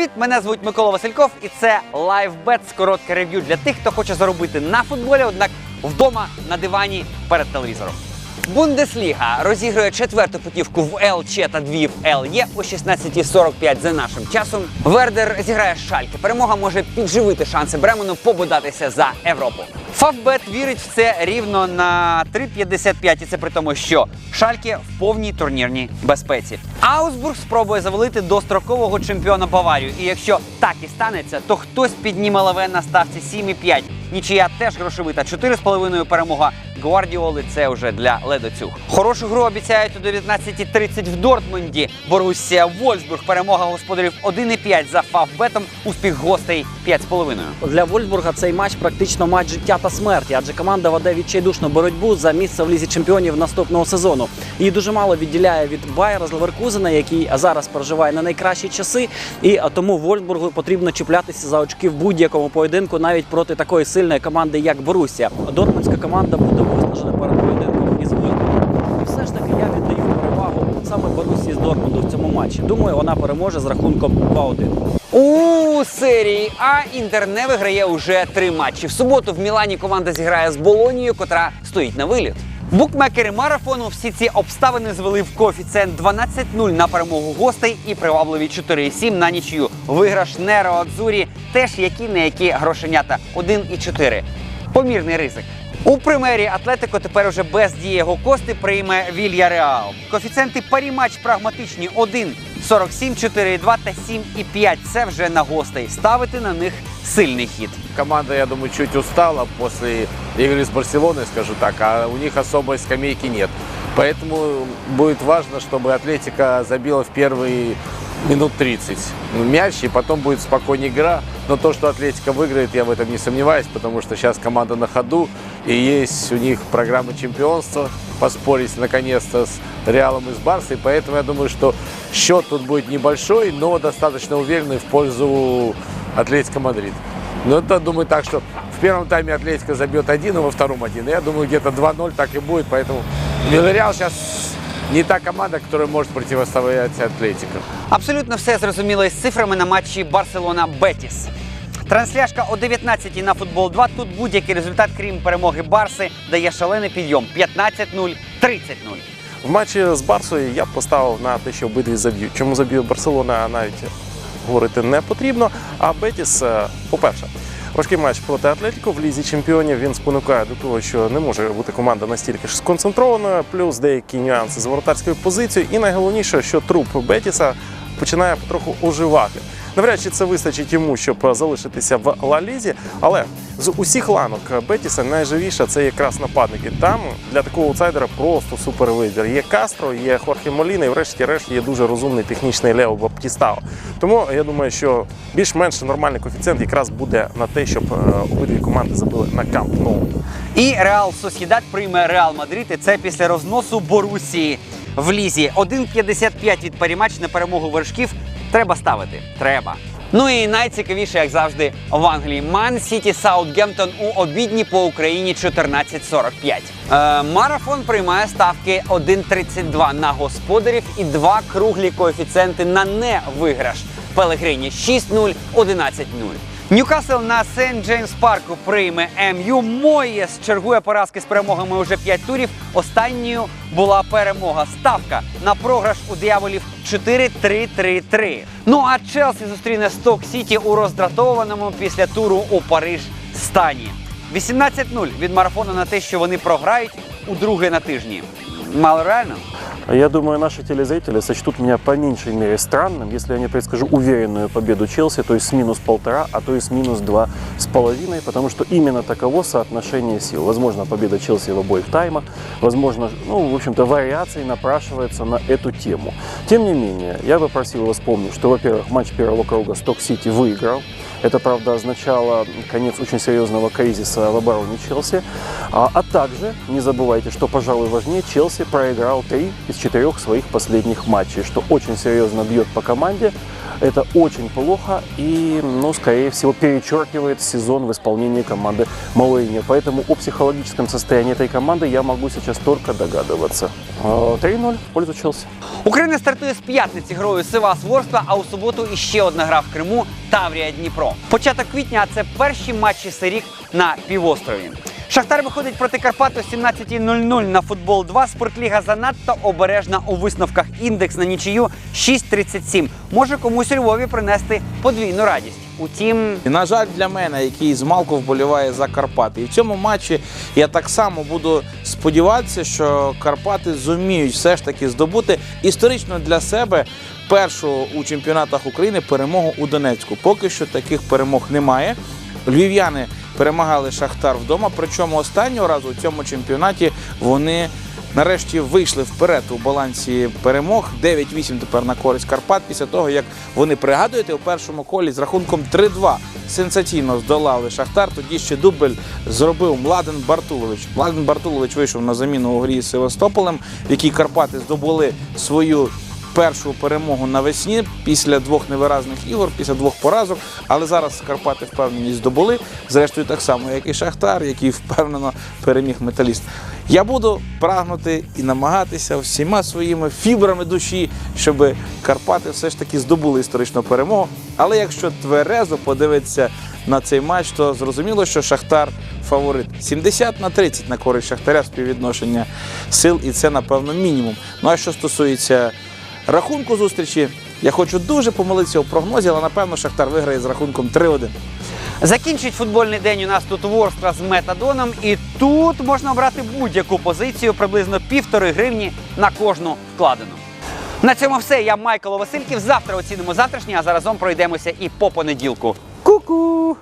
Привіт! Мене звуть Микола Васильков, і це LiveBets, коротке рев'ю для тих, хто хоче заробити на футболі, однак вдома на дивані перед телевізором. Бундесліга розігрує четверту путівку в ЛЧ та дві в ЛЄ о 16.45 за нашим часом. Вердер зіграє з Шальке. Перемога може підживити шанси Бремену побудатися за Європу. Фавбет вірить в це рівно на 3.55, і це при тому, що Шальке в повній турнірній безпеці. Аусбург спробує завалити дострокового чемпіона Баварію. І якщо так і станеться, то хтось підніме лаве на ставці 7,5. Нічия теж грошовита. 4,5 перемога Гвардіоли це вже для ледоцюг. Хорошу гру обіцяють о 19.30 в Дортмунді. Боруссія Вольсбург. Перемога господарів 1,5 за фавбетом. Успіх гостей 5,5. Для Вольсбурга цей матч практично матч життя та смерті, адже команда веде відчайдушну боротьбу за місце в лізі чемпіонів наступного сезону. Її дуже мало відділяє від Байера з Леверкузена, який зараз проживає на найкращі часи. І тому Вольсбургу потрібно чіплятися за очки в будь-якому поєдинку, навіть проти такої сильної команди, як Боруссія. Дортмундська команда буде виснажена перед поєдинком із Вольсбургом. І все ж таки я віддаю перевагу саме Боруссії з Дортмунду в цьому матчі. Думаю, вона переможе з рахунком 2-1. У серії А Інтер не виграє уже три матчі. В суботу в Мілані команда зіграє з Болонією, котра стоїть на виліт. Букмекери марафону всі ці обставини звели в коефіцієнт 12-0 на перемогу гостей і привабливі 4,7 на нічию. Виграш Неро Адзурі теж які не які грошенята 1,4. Помірний ризик. У примері Атлетико тепер уже без Дієго Кости прийме Вілья Реал. Коефіцієнти парі матч прагматичні 1, 47, 4,2 та 7,5. Це вже на гостей. Ставити на них сильний хід. Команда, я думаю, чуть устала после игры с Барселоной, скажу так, а у них особой скамейки нет. Поэтому будет важно, чтобы Атлетика забила в первые минут 30 мяч, и потом будет спокойная игра. Но то, что Атлетика выиграет, я в этом не сомневаюсь, потому что сейчас команда на ходу, и есть у них программа чемпионства, поспорить наконец-то с Реалом и с Барсой, поэтому я думаю, что счет тут будет небольшой, но достаточно уверенный в пользу Атлетика Мадрид. Но это, думаю, так, что в первом тайме Атлетика забьет один, а во втором один. Я думаю, где-то 2-0 так и будет, поэтому Вильяреал сейчас не та команда, которая может противостоять Атлетико. Абсолютно все зрозуміло із цифрами на матчі Барселона Бетіс. Трансляшка о 19 на футбол 2. Тут будь-який результат, крім перемоги Барси, дає шалений підйом 15-0, 30-0. В матчі з Барсою я б поставив на те, що обидві заб'ють. Чому заб'є Барселона, навіть говорити не потрібно. А Бетіс, е, по-перше, важкий матч проти Атлетіко в лізі чемпіонів. Він спонукає до того, що не може бути команда настільки ж сконцентрована, плюс деякі нюанси з воротарською позицією. І найголовніше, що труп Бетіса починає потроху оживати. Навряд чи це вистачить йому, щоб залишитися в Ла Лізі, але з усіх ланок Бетіса найживіша це якраз нападники. Там для такого аутсайдера просто супер вибір. Є Кастро, є Хорхе Моліна, і врешті-решт є дуже розумний технічний Лео Баптістао. Тому я думаю, що більш-менш нормальний коефіцієнт якраз буде на те, щоб е, обидві команди забили на Камп Ноу. І Реал Сосідат прийме Реал Мадрид. І це після розносу Борусії в лізі. 1,55 від парімач на перемогу вершків. Треба ставити. Треба. Ну і найцікавіше, як завжди, в Англії. Ман Сіті Саутгемптон у обідні по Україні 14.45. Е, марафон приймає ставки 1,32 на господарів і два круглі коефіцієнти на невиграш. Пелегрині 6-0, 11-0. Ньюкасл на Сент Джеймс Парку прийме МЮ. Моєс чергує поразки з перемогами уже 5 турів. Останньою була перемога. Ставка на програш у дияволів 4-3-3-3. Ну а Челсі зустріне Сток Сіті у роздратованому після туру у Париж стані. 18-0 від марафону на те, що вони програють у друге на тижні. Мало реально? Я думаю, наши телезрители сочтут меня по меньшей мере странным, если я не предскажу уверенную победу Челси, то есть с минус полтора, а то и с минус два с половиной, потому что именно таково соотношение сил. Возможно, победа Челси в обоих таймах, возможно, ну, в общем-то, вариации напрашивается на эту тему. Тем не менее, я бы просил вас помнить, что, во-первых, матч первого круга Сток-Сити выиграл, это, правда, означало конец очень серьезного кризиса в обороне Челси. А, а также не забывайте, что, пожалуй, важнее, Челси проиграл три из четырех своих последних матчей, что очень серьезно бьет по команде. Это очень плохо и, ну, скорее всего, перечеркивает сезон в исполнении команды Малыни. Поэтому о психологическом состоянии этой команды я могу сейчас только догадываться. Э, 3-0 в пользу Челси. Україна стартує з п'ятниці грою Сивас Ворскла, а у суботу іще одна гра в Криму Таврія Дніпро. Початок квітня це перші матчі Сирік на півострові. Шахтар виходить проти Карпат о 17.00 на футбол 2. Спортліга занадто обережна у висновках. Індекс на нічию 6.37. Може комусь у Львові принести подвійну радість. Утім, на жаль, для мене, який з малку вболіває за Карпати. І в цьому матчі я так само буду сподіватися, що Карпати зуміють все ж таки здобути історично для себе першу у чемпіонатах України перемогу у Донецьку. Поки що таких перемог немає. Львів'яни перемагали Шахтар вдома. Причому останнього разу у цьому чемпіонаті вони нарешті вийшли вперед у балансі перемог. 9-8 тепер на користь Карпат. Після того, як вони пригадуєте, у першому колі з рахунком 3-2 сенсаційно здолали Шахтар. Тоді ще дубль зробив Младен Бартулович. Младен Бартулович вийшов на заміну у грі з Севастополем, в якій Карпати здобули свою першу перемогу навесні після двох невиразних ігор, після двох поразок. Але зараз Карпати впевненість здобули. Зрештою, так само, як і Шахтар, який впевнено переміг металіст. Я буду прагнути і намагатися всіма своїми фібрами душі, щоб Карпати все ж таки здобули історичну перемогу. Але якщо тверезо подивитися на цей матч, то зрозуміло, що Шахтар фаворит. 70 на 30 на користь Шахтаря співвідношення сил, і це, напевно, мінімум. Ну а що стосується рахунку зустрічі, я хочу дуже помилитися у прогнозі, але напевно Шахтар виграє з рахунком 3-1. Закінчить футбольний день у нас тут Ворскла з метадоном, і тут можна обрати будь-яку позицію приблизно півтори гривні на кожну вкладену. На цьому все. Я Майкл Васильків. Завтра оцінимо завтрашнє, а заразом пройдемося і по понеділку. Ку-ку!